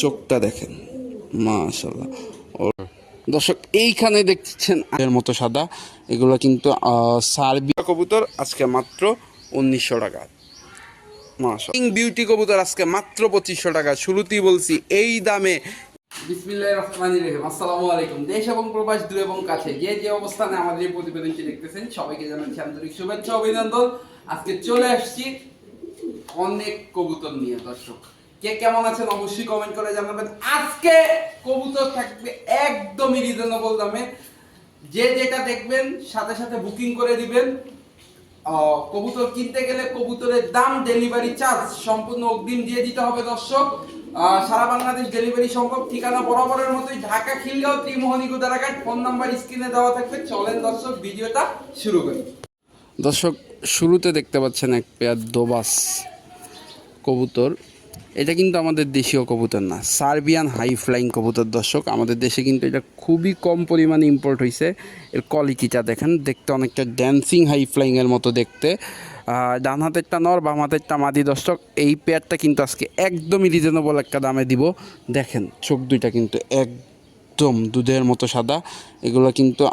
চোখটা দেখেন। মাশাল্লাহ দর্শক, এইখানে দেখছেন এর মতো সাদা। এগুলো কিন্তু সার্বিয়া কবুতর আজকে মাত্র উনিশশো টাকা। মাশাল্লাহ বিউটি কবুতর আজকে মাত্র পঁচিশশো টাকা। শুরুতেই বলছি, এই দামে। বিসমিল্লাহ রহিম। আসসালামু আলাইকুম। দেশ এবং প্রবাস, দূর এবং কাছে। যে যে অবস্থানে আমাদের এই প্রতিবেদনটি দেখতেছেন, সবাইকে জানাচ্ছি আন্তরিক শুভেচ্ছা অভিনন্দন। আজকে চলে আসছি অনেক কবুতর নিয়ে, দর্শক। কে কেমন আছেন অবশ্যই কমেন্ট করে জানাবেন। আজকে কবুতর থাকবে একদমই রিজনেবল দামে। যে যেটা দেখবেন, সাথে সাথে বুকিং করে দিবেন। কবুতর কিনতে গেলে কবুতরের দাম ডেলিভারি চার্জ সম্পূর্ণ অগ্রিম দিয়ে দিতে হবে দর্শক। সারা বাংলাদেশ ডেলিভারি সম্ভব। ঠিকানা বরাবরের মতোই ঢাকা, খিলগাঁও, ত্রিমোহনী, গুদারাঘাট। ফোন নাম্বার স্ক্রিনে দেওয়া থাকবে। চলেন দর্শক, ভিডিওটা শুরু করি। দর্শক, শুরুতে দেখতে পাচ্ছেন এক পেয়ার দোবাস কবুতর। এটা কিন্তু আমাদের দেশীয় কবুতর না। সার্বিয়ান হাই ফ্লাইং কবুতর দর্শক, আমাদের দেশে কিন্তু এটা খুবই কম পরিমাণে ইম্পোর্ট হয়েছে এর কোয়ালিটিটা দেখেন, দেখতে অনেকটা ড্যান্সিং হাই ফ্লাইংয়ের মতো দেখতে। ডান হাতেরটা নর, বাম হাতেরটা মাদি দর্শক, এই পেয়ারটা কিন্তু আজকে একদমই রিজনেবল একটা দামে দিব। দেখেন, চোখ দুইটা কিন্তু এক একদম দুধের মতো সাদা। এগুলো কিন্তু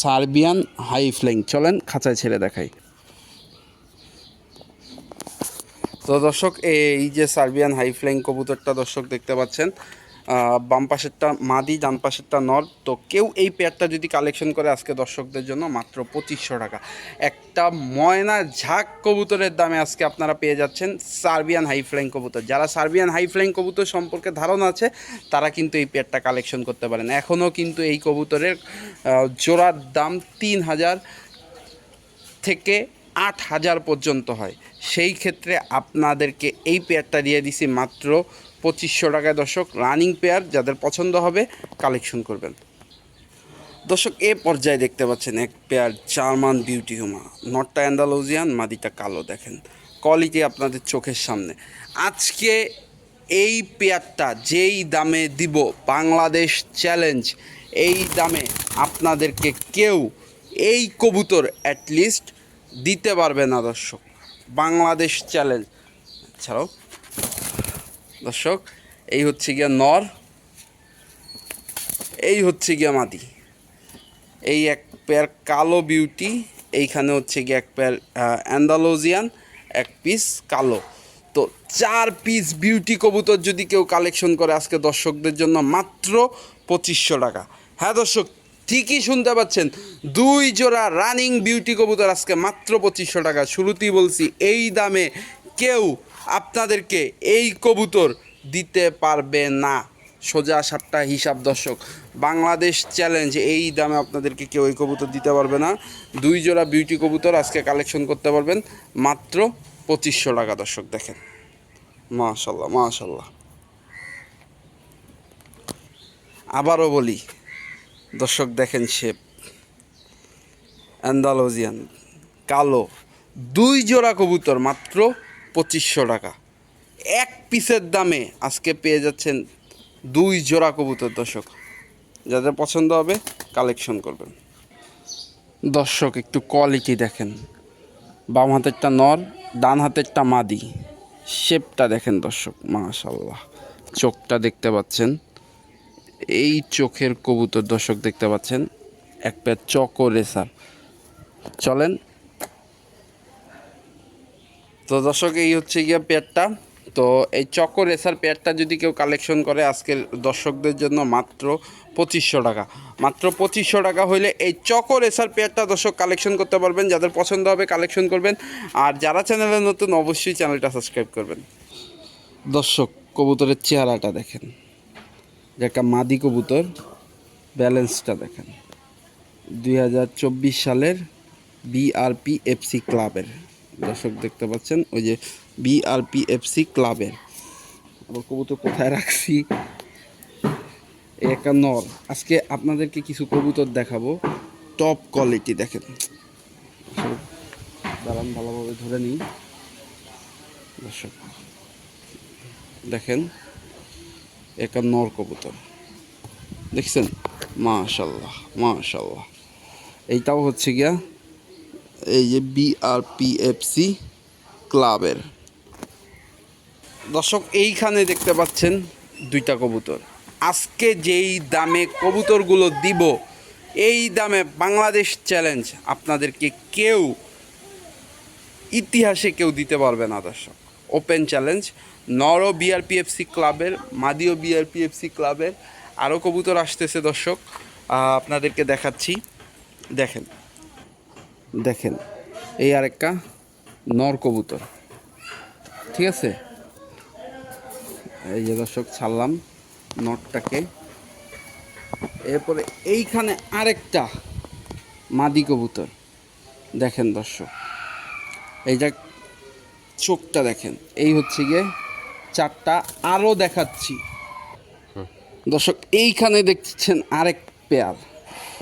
সার্বিয়ান হাই ফ্লাইং চলেন খাঁচায় ছেড়ে দেখাই। তো দর্শক, এই যে সার্বিয়ান হাই ফ্লাইং কবুতরটা দর্শক দেখতে পাচ্ছেন বাম পাশেরটা মাদি, ডান পাশেরটা নর। তো কেউ এই পেয়ারটা যদি কালেকশন করে আজকে দর্শকদের জন্য মাত্র পঁচিশশো টাকা। একটা ময়না ঝাঁক কবুতরের দামে আজকে আপনারা পেয়ে যাচ্ছেন সার্বিয়ান হাই ফ্লাইং কবুতর। যারা সার্বিয়ান হাই ফ্লাইং কবুতর সম্পর্কে ধারণা আছে, তারা কিন্তু এই পেয়ারটা কালেকশন করতে পারেন। এখনও কিন্তু এই কবুতরের জোড়ার দাম তিন হাজার থেকে আট হাজার পর্যন্ত হয়। সেই ক্ষেত্রে আপনাদেরকে এই পেয়ারটা দিয়ে দিছি মাত্র পঁচিশশো টাকায়। দর্শক রানিং পেয়ার যাদের পছন্দ হবে কালেকশন করবেন। দর্শক, এ পর্যায়ে দেখতে পাচ্ছেন এক পেয়ার জার্মান বিউটি হুমা নটটা অ্যান্ডালোজিয়ান মাদিটা কালো দেখেন। কোয়ালিটি আপনাদের চোখের সামনে। আজকে এই পেয়ারটা যেই দামে দিব বাংলাদেশ চ্যালেঞ্জ এই দামে আপনাদেরকে কেউ, এই কবুতর অ্যাটলিস্ট দিতে পারবে না দর্শক। বাংলাদেশ চ্যালেঞ্জ ছাড়াও, দর্শক, এই হচ্ছে গিয়া নর, এই হচ্ছে গিয়া মাদি। এই এক পেয়ার কালো বিউটি এইখানে হচ্ছে গিয়ে এক পেয়ার অ্যান্ডালোজিয়ান এক পিস কালো। তো চার পিস বিউটি কবুতর যদি কেউ কালেকশন করে আজকে দর্শকদের জন্য মাত্র পঁচিশশো টাকা। হ্যাঁ দর্শক ঠিকই শুনতে পাচ্ছেন। দুই জোড়া রানিং বিউটি কবুতর আজকে মাত্র পঁচিশশো টাকা। শুরুতেই বলছি, এই দামে কেউ আপনাদেরকে এই কবুতর দিতে পারবে না। সোজা সাতটা হিসাব দর্শক, বাংলাদেশ চ্যালেঞ্জ, এই দামে আপনাদেরকে কেউ এই কবুতর দিতে পারবে না। দুই জোড়া বিউটি কবুতর আজকে কালেকশন করতে পারবেন, মাত্র পঁচিশশো টাকা দর্শক দেখেন। মাশাল্লাহ মাশাল্লাহ। আবারও বলি দর্শক দেখেন শেপ অ্যান্ডালোজিয়ান কালো, দুই জোড়া কবুতর, মাত্র পঁচিশশো টাকা। এক পিসের দামে আজকে পেয়ে যাচ্ছেন দুই জোড়া কবুতর দর্শক। যাদের পছন্দ হবে, কালেকশন করবেন। দর্শক, একটু কোয়ালিটি দেখেন। বাম হাতেরটা নর, ডান হাতেরটা মাদি। শেপটা দেখেন দর্শক মাশাল্লাহ চোখটা দেখতে পাচ্ছেন। এই চোখের কবুতর দর্শক দেখতে পাচ্ছেন, এক প্যার চকো রেসার। চলেন। তো দর্শক, এই হচ্ছে গিয়ে পেয়ারটা। তো এই চকো রেসার পেয়ারটা যদি কেউ কালেকশন করে, আজকের দর্শকদের জন্য মাত্র পঁচিশশো টাকা। মাত্র পঁচিশশো টাকা হইলে এই চকো রেসার পেয়ারটা দর্শক কালেকশন করতে পারবেন, যাদের পছন্দ হবে কালেকশন করবেন। আর যারা চ্যানেলে নতুন, অবশ্যই চ্যানেলটা সাবস্ক্রাইব করবেন। দর্শক, কবুতরের চেহারাটা দেখেন। যে একটা মাদি কবুতর ব্যালেন্সটা দেখেন। দুই হাজার চব্বিশ সালের বিআরপি এফসি ক্লাবের। দর্শক দেখতে পাচ্ছেন, ওই যে বিআরপি এফসি ক্লাবের। আবার কবুতর কোথায় রাখছি? একটা নর। আজকে আপনাদেরকে কিছু কবুতর দেখাবো। টপ কোয়ালিটি দেখেন। দাঁড়ান, ভালোভাবে ধরে নিই। দর্শক, দেখেন। একটা নর কবুতর। দেখছেন? মাশাল্লাহ মাশাল্লাহ। এইটাও হচ্ছে গিয়া এই যে বিআরপিএফসি ক্লাবের। দর্শক, এইখানে দেখতে পাচ্ছেন দুইটা কবুতর। আজকে যেই দামে কবুতরগুলো দিব, এই দামে বাংলাদেশ চ্যালেঞ্জ আপনাদেরকে কেউ, ইতিহাসে কেউ দিতে পারবে না, দর্শক। ওপেন চ্যালেঞ্জ নর বিআরপিএফসি ক্লাবের মাদিও বিআরপিএফসি ক্লাবের আরও কবুতর আসতেছে দর্শক আপনাদেরকে দেখাচ্ছি। দেখেন দেখেন, এই আরেকটা নর কবুতর। ঠিক আছে? এই যে দর্শক, ছাড়লাম নটটাকে এরপরে এইখানে আরেকটা মাদি কবুতর। দেখেন দর্শক এইটা চোখটা দেখেন। এই হচ্ছে গিয়ে চারটা আরও দেখাচ্ছি। দর্শক, এইখানে দেখছেন আরেক পেয়ার।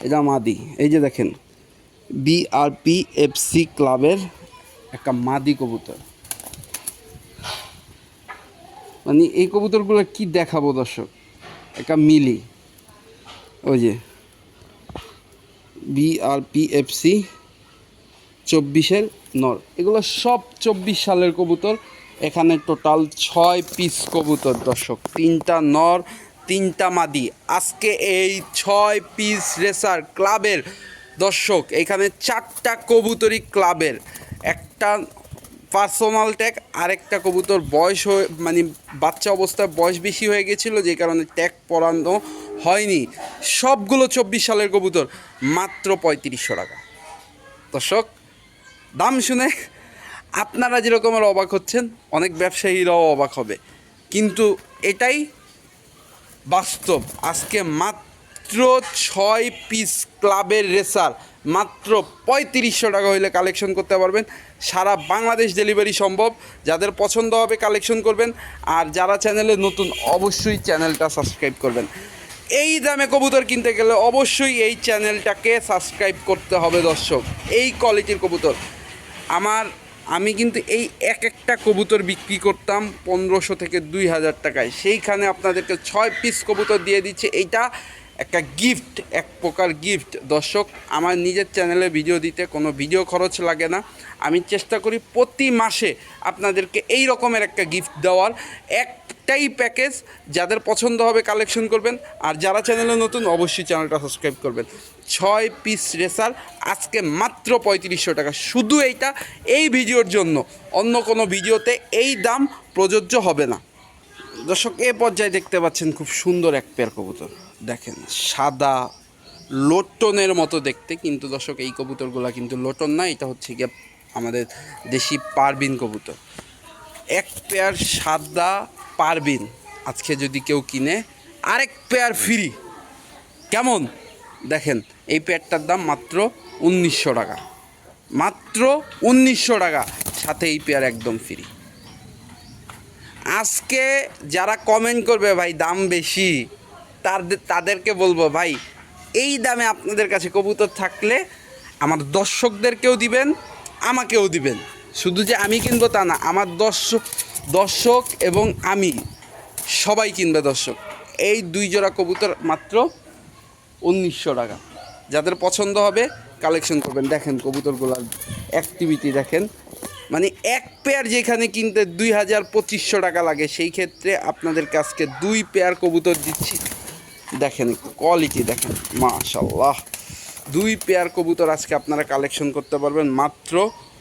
এটা মাদি। এই যে দেখেন বিআরপি এফসি ক্লাবের একটা মাদি কবুতর। মানে এই কবুতরগুলো কি দেখাবো দর্শক? একটা মিলি। ওই যে বিআরপিএফসি চব্বিশের নর। এগুলো সব চব্বিশ সালের কবুতর। এখানে টোটাল ছয় পিস কবুতর, দর্শক। তিনটা নর, তিনটা মাদি। আজকে এই ছয় পিস রেসার ক্লাবের দর্শক, এখানে চারটা কবুতরই ক্লাবের একটা পার্সোনাল ট্যাগ আরেকটা কবুতর বয়স হয়ে মানে বাচ্চা অবস্থায় বয়স বেশি হয়ে গেছিল, যে কারণে ট্যাগ পরানো হয়নি। সবগুলো চব্বিশ সালের কবুতর, মাত্র পঁয়ত্রিশশো টাকা। দর্শক দাম শুনে আপনারা যেরকমের অবাক হচ্ছেন, অনেক ব্যবসায়ীরাও অবাক হবে। কিন্তু এটাই বাস্তব। আজকে মাত্র ছয় পিস ক্লাবের রেসার, মাত্র পঁয়ত্রিশশো টাকা হইলে কালেকশন করতে পারবেন। সারা বাংলাদেশ ডেলিভারি সম্ভব। যাদের পছন্দ হবে কালেকশন করবেন। আর যারা চ্যানেলে নতুন, অবশ্যই চ্যানেলটা সাবস্ক্রাইব করবেন। এই দামে কবুতর কিনতে গেলে অবশ্যই এই চ্যানেলটাকে সাবস্ক্রাইব করতে হবে দর্শক। এই কোয়ালিটির কবুতর। আমার, আমি কিন্তু এই এক একটা কবুতর বিক্রি করতাম পনেরোশো থেকে দুই হাজার টাকায়। সেইখানে আপনাদেরকে ছয় পিস কবুতর দিয়ে দিচ্ছে। এইটা একটা গিফট এক প্রকার গিফট দর্শক, আমার নিজের চ্যানেলে ভিডিও দিতে কোনো ভিডিও খরচ লাগে না। আমি চেষ্টা করি প্রতি মাসে আপনাদেরকে এই রকমের একটা গিফট দেওয়ার। একটাই প্যাকেজ যাদের পছন্দ হবে কালেকশন করবেন। আর যারা চ্যানেলে নতুন, অবশ্যই চ্যানেলটা সাবস্ক্রাইব করবেন। ছয় পিস রেসার আজকে মাত্র পঁয়ত্রিশশো টাকা। শুধু এইটা, এই ভিডিওর জন্য। অন্য কোনো ভিডিওতে এই দাম প্রযোজ্য হবে না। দর্শক, এ পর্যায়ে দেখতে পাচ্ছেন খুব সুন্দর এক পেয়ার কবুতর। দেখেন, সাদা লোটনের মতো দেখতে, কিন্তু দর্শক, এই কবুতরগুলো কিন্তু লোটন না, এটা হচ্ছে গিয়ে আমাদের দেশি পারবিন কবুতর। এক পেয়ার সাদা পারবিন আজকে যদি কেউ কিনে, আরেক পেয়ার ফ্রি কেমন? দেখেন, এই পেয়ারটার দাম মাত্র উনিশশো টাকা। মাত্র উনিশশো টাকা। সাথে এই পেয়ার একদম ফ্রি আজকে যারা কমেন্ট করবে, ভাই, দাম বেশি। তাদের তাদেরকে বলব, ভাই, এই দামে আপনাদের কাছে কবুতর থাকলে আমার দর্শকদেরকেও দিবেন, আমাকেও দিবেন। শুধু যে আমি কিনবো তা না, আমার দর্শক দর্শক এবং আমি সবাই কিনবে দর্শক। এই দুই জোড়া কবুতর মাত্র উনিশশো টাকা। যাদের পছন্দ হবে কালেকশন করবেন। দেখেন কবুতরগুলার অ্যাক্টিভিটি দেখেন। মানে এক পেয়ার যেখানে কিনতে দুই হাজার পঁচিশশো টাকা লাগে, সেই ক্ষেত্রে আপনাদের কাছকে দুই পেয়ার কবুতর দিচ্ছি। দেখেন কোয়ালিটি দেখেন মাশাল্লাহ দুই পেয়ার কবুতর আজকে আপনারা কালেকশন করতে পারবেন, মাত্র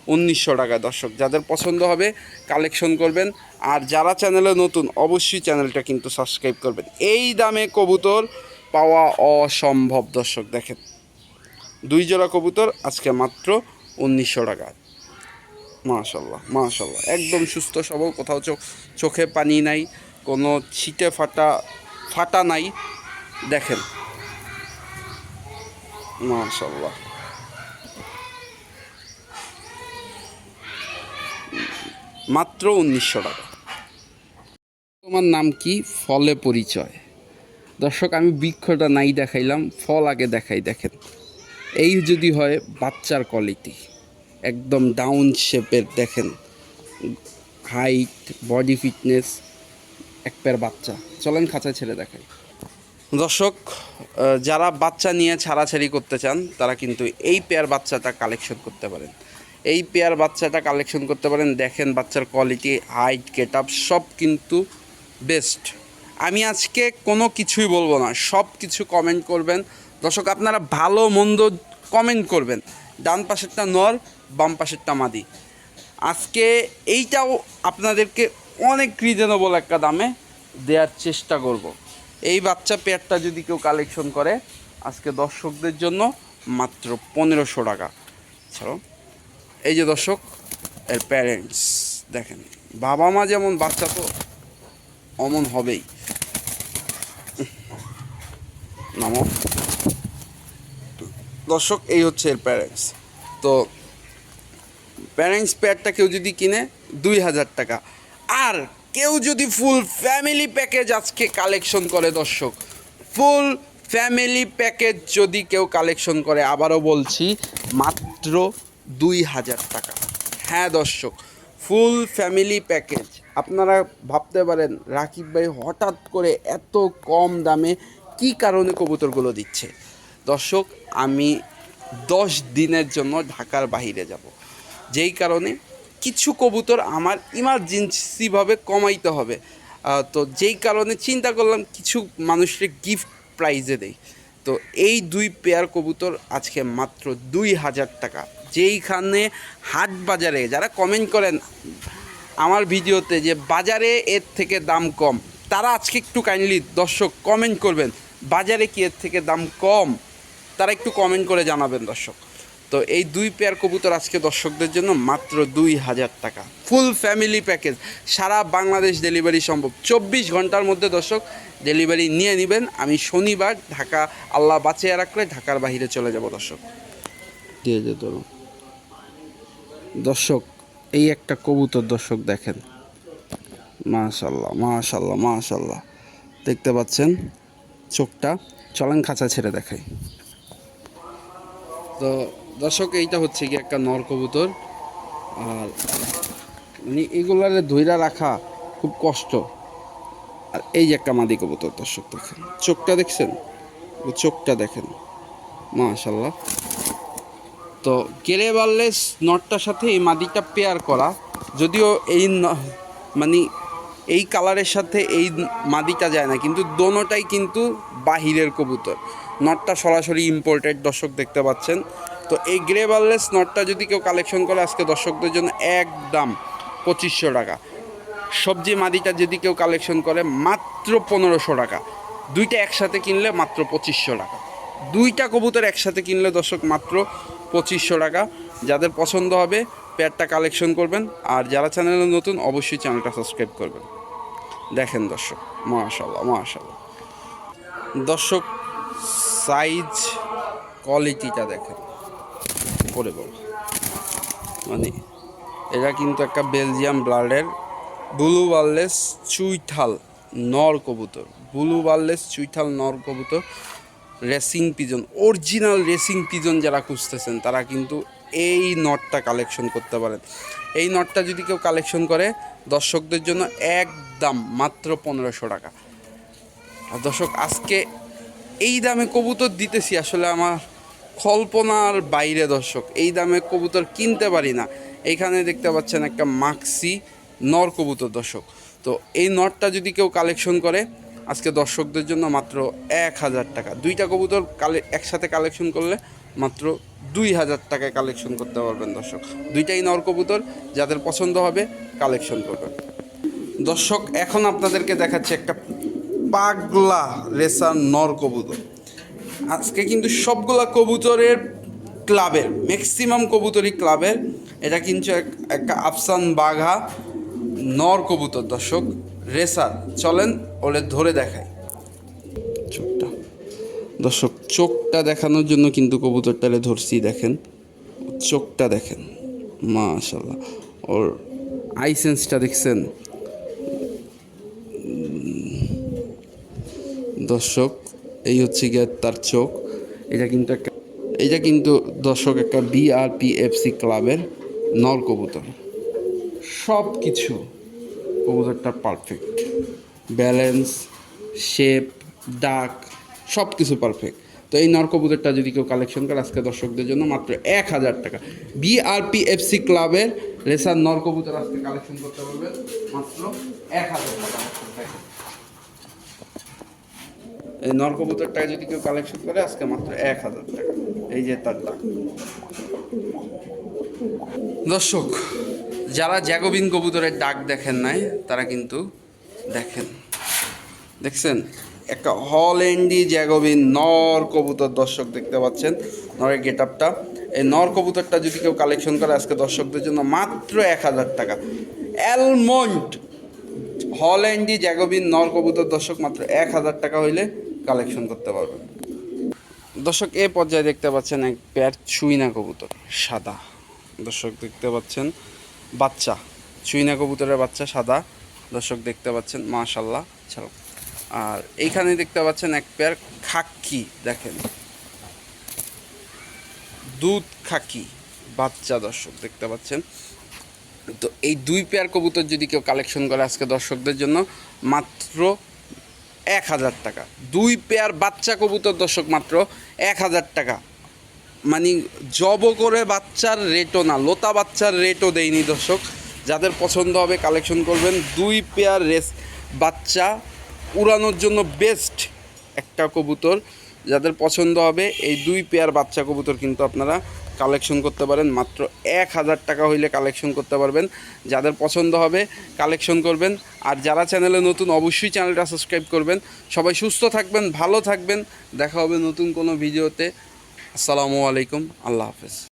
উনিশশো টাকা। দর্শক, যাদের পছন্দ হবে কালেকশন করবেন। আর যারা চ্যানেলে নতুন, অবশ্যই চ্যানেলটা কিন্তু সাবস্ক্রাইব করবেন। এই দামে কবুতর পাওয়া অসম্ভব, দর্শক দেখেন। দুই জোড়া কবুতর, আজকে মাত্র উনিশশো টাকা। মাশাল্লাহ মাশাল্লাহ একদম সুস্থ সবল, কোথাও চোখ, চোখে পানি নাই, কোনো ছিটে ফাটা ফাটা নাই, দেখেন। মাশাল্লাহ মাত্র উনিশশো টাকা। তোমার নাম কি? ফলে পরিচয়। দর্শক, আমি বৃক্ষটা নাই দেখাইলাম, ফল আগে দেখাই দেখেন। এই যদি হয় বাচ্চার কোয়ালিটি একদম ডাউন শেপের দেখেন। হাইট বডি ফিটনেস এক পেয়ার বাচ্চা। চলেন খাঁচা ছেড়ে দেখাই। দর্শক যারা বাচ্চা নিয়ে ছাড়াছাড়ি করতে চান, তারা কিন্তু এই পেয়ার বাচ্চাটা কালেকশন করতে পারেন। এই পেয়ার বাচ্চাটা কালেকশন করতে পারেন, দেখেন বাচ্চার কোয়ালিটি হাইট গেট আপ সব কিন্তু বেস্ট আমি আজকে কোনো কিছুই বলব না, সব কিছু কমেন্ট করবেন। দর্শক, আপনারা ভালো মন্দ কমেন্ট করবেন। ডান পাশেরটা নর বাম পাশেরটা মাদি। আজকে এইটাও আপনাদেরকে অনেক রিজনেবল একটা দামে দেওয়ার চেষ্টা করব। এই বাচ্চা পেয়ারটা যদি কেউ কালেকশন করে, আজকে দর্শকদের জন্য মাত্র পনেরোশো টাকা। ছাড়ো। এই যে দর্শক, এর প্যারেন্টস দেখেন। বাবা মা যেমন বাচ্চা তো অমন হবেই। নামো। দর্শক, এই হচ্ছে এর প্যারেন্টস তো প্যারেন্টস প্যাডটা কেউ যদি কিনে, দুই হাজার টাকা। আর কেউ যদি ফুল ফ্যামিলি প্যাকেজ আজকে কালেকশন করে, দর্শক ফুল ফ্যামিলি প্যাকেজ যদি কেউ কালেকশন করে, আবারও বলছি, মাত্র দুই হাজার টাকা। হ্যাঁ দর্শক ফুল ফ্যামিলি প্যাকেজ আপনারা ভাবতে পারেন, রাকিব ভাই হঠাৎ করে এত কম দামে কি কারণে কবুতরগুলো দিচ্ছে? দর্শক, আমি দশ দিনের জন্য ঢাকার বাইরে যাব। যেই কারণে কিছু কবুতর আমার ইমার্জেন্সিভাবে কমাইতে হবে। তো যেই কারণে চিন্তা করলাম, কিছু মানুষকে গিফট প্রাইজে দেই। তো এই দুই পেয়ার কবুতর আজকে মাত্র দুই হাজার টাকা। যেইখানে হাট বাজারে যারা কমেন্ট করেন আমার ভিডিওতে যে বাজারে এর থেকে দাম কম, তারা আজকে একটু কাইন্ডলি দর্শক কমেন্ট করবেন, বাজারে কি এর থেকে দাম কম? তারা একটু কমেন্ট করে জানাবেন দর্শক। তো এই দুই পেয়ার কবুতর আজকে দর্শকদের জন্য মাত্র দুই হাজার টাকা। ফুল ফ্যামিলি প্যাকেজ সারা বাংলাদেশ ডেলিভারি সম্ভব। চব্বিশ ঘণ্টার মধ্যে দর্শক ডেলিভারি নিয়ে নেবেন। আমি শনিবার ঢাকা আল্লাহ বাঁচিয়ে রাখলে ঢাকার বাইরে চলে যাব দর্শক। দিয়ে যেত দর্শক এই একটা কবুতর দর্শক দেখেন। মাশাল্লাহ মাশাল্লাহ মাশাল্লাহ দেখতে পাচ্ছেন চোখটা চলেন খাঁচা ছেড়ে দেখাই তো দর্শক, এইটা হচ্ছে কি একটা নর কবুতর। আর মানে এগুলারে ধইরা রাখা খুব কষ্ট। আর এই যে একটা মাদি কবুতর দর্শক দেখেন। চোখটা দেখছেন? চোখটা দেখেন। মাশাল্লাহ তো বাড়লে নটটার সাথে এই মাদিটা পেয়ার করা। যদিও এই মানে এই কালারের সাথে এই মাদিটা যায় না, কিন্তু দোনোটাই কিন্তু বাহিরের কবুতর। নটটা সরাসরি ইম্পোর্টেড দর্শক দেখতে পাচ্ছেন। তো এই গ্রে বার্লেস নটটা যদি কেউ কালেকশন করে, আজকে দর্শকদের জন্য একদম পঁচিশশো টাকা। সবজি মাদিটা যদি কেউ কালেকশন করে, মাত্র পনেরোশো টাকা। দুইটা একসাথে কিনলে মাত্র পঁচিশশো টাকা। দুইটা কবুতর একসাথে কিনলে দর্শক মাত্র পঁচিশশো টাকা। যাদের পছন্দ হবে পেয়ারটা কালেকশন করবেন। আর যারা চ্যানেলে নতুন, অবশ্যই চ্যানেলটা সাবস্ক্রাইব করবেন। দেখেন দর্শক মাশাল্লাহ মাশাল্লাহ দর্শক সাইজ কোয়ালিটিটা দেখেন। করে বল। মানে এটা কিন্তু একটা বেলজিয়াম ব্লাডের ব্লু বার্লেস চুইঠাল নর কবুতর। ব্লু বার্লেস চুইঠাল নর কবুতর। Racing pigeon original racing pigeon যারা খুঁজতেছেন, তারা কিন্তু এই নটটা কালেকশন করতে পারেন। এই নটটা যদি কেউ কালেকশন করে, দর্শকদের জন্য একদম মাত্র পনেরোশো টাকা। আর দর্শক, আজকে এই দামে কবুতর দিতেছি, আসলে আমার কল্পনার বাইরে দর্শক। এই দামে কবুতর কিনতে পারি না। এইখানে দেখতে পাচ্ছেন একটা মাক্সি নর কবুতর দর্শক। তো এই নটটা যদি কেউ কালেকশন করে আজকে দর্শকদের জন্য মাত্র এক হাজার টাকা। দুইটা কবুতর কালে একসাথে কালেকশন করলে মাত্র দুই হাজার টাকায় কালেকশন করতে পারবেন দর্শক। দুইটাই নর কবুতর, যাদের পছন্দ হবে কালেকশন করবেন। দর্শক, এখন আপনাদেরকে দেখাচ্ছি একটা পাগলা রেসার নর কবুতর। আজকে কিন্তু সবগুলা কবুতরের ক্লাবের ম্যাক্সিমাম কবুতরই ক্লাবের, এটা কিন্তু এক- একটা আফসান বাঘা নর কবুতর দর্শক। রেসার চলেন ওলে ধরে দেখাই চোখটা। দর্শক, চোখটা দেখানোর জন্য কিন্তু কবুতরটারে ধরছি, দেখেন। চোখটা দেখেন। মাশাল্লাহ ওর আই সেন্সটা দেখছেন। দর্শক, এই হচ্ছে গিয়ে তার চোখ। এটা কিন্তু একটা, এটা কিন্তু দর্শক, একটা বিআরপিএফসি ক্লাবের নর কবুতর। সব কিছু কবুতরটা পারফেক্ট ব্যালেন্স শেপ ডাক সব কিছু পারফেক্ট তো এই নর কবুতরটা যদি কেউ কালেকশন করে, আজকে দর্শকদের জন্য মাত্র এক হাজার টাকা। বিআরপিএফসি ক্লাবের রেসার নর কবুতর আজকে কালেকশন করতে পারবেন মাত্র এক হাজার টাকা। এই নর কবুতরটাকে যদি কেউ কালেকশন করে, আজকে মাত্র এক হাজার টাকা। এই যে তার দাম দর্শক, যারা জ্যাগোবিন কবুতরের ডাক দেখেন নাই, তারা কিন্তু দেখেন, দেখছেন? একটা হল্যান্ডি জ্যাগোবিন নর কবুতর দর্শক দেখতে পাচ্ছেন, নরের গেট আপটা এই নর কবুতরটা যদি কেউ কালেকশন করে আজকে দর্শকদের জন্য মাত্র এক হাজার টাকা। অ্যালমন্ড হল্যান্ডি জ্যাগোবিন নর কবুতর দর্শক মাত্র এক হাজার টাকা হইলে কালেকশন করতে পারবেন। দর্শক, এ পর্যায়ে দেখতে পাচ্ছেন এক পেয়ার চুইনা কবুতর, সাদা। দর্শক দেখতে পাচ্ছেন, বাচ্চা, চুইনা কবুতরের বাচ্চা সাদা। দর্শক দেখতে পাচ্ছেন মাশাল্লাহ ছাড়ো আর এইখানে দেখতে পাচ্ছেন এক পেয়ার খাক্কি দেখেন। দুধ খাকি, বাচ্চা দর্শক দেখতে পাচ্ছেন। তো এই দুই পেয়ার কবুতর যদি কেউ কালেকশন করে আজকে দর্শকদের জন্য, মাত্র এক হাজার টাকা। দুই পেয়ার বাচ্চা কবুতর দর্শক, মাত্র এক হাজার টাকা। মানে জব করে বাচ্চার রেটও না, লোতা বাচ্চার রেটও দেয়নি দর্শক। যাদের পছন্দ হবে কালেকশন করবেন। দুই পেয়ার রেস বাচ্চা উড়ানোর জন্য বেস্ট একটা কবুতর। যাদের পছন্দ হবে, এই দুই পেয়ার বাচ্চা কবুতর কিন্তু আপনারা কালেকশন করতে পারেন। মাত্র এক হাজার টাকা হইলে কালেকশন করতে পারবেন। যাদের পছন্দ হবে কালেকশন করবেন। আর যারা চ্যানেলে নতুন, অবশ্যই চ্যানেলটা সাবস্ক্রাইব করবেন। সবাই সুস্থ থাকবেন, ভালো থাকবেন। দেখা হবে নতুন কোনো ভিডিওতে। আসসালামু আলাইকুম। আল্লাহ হাফেজ।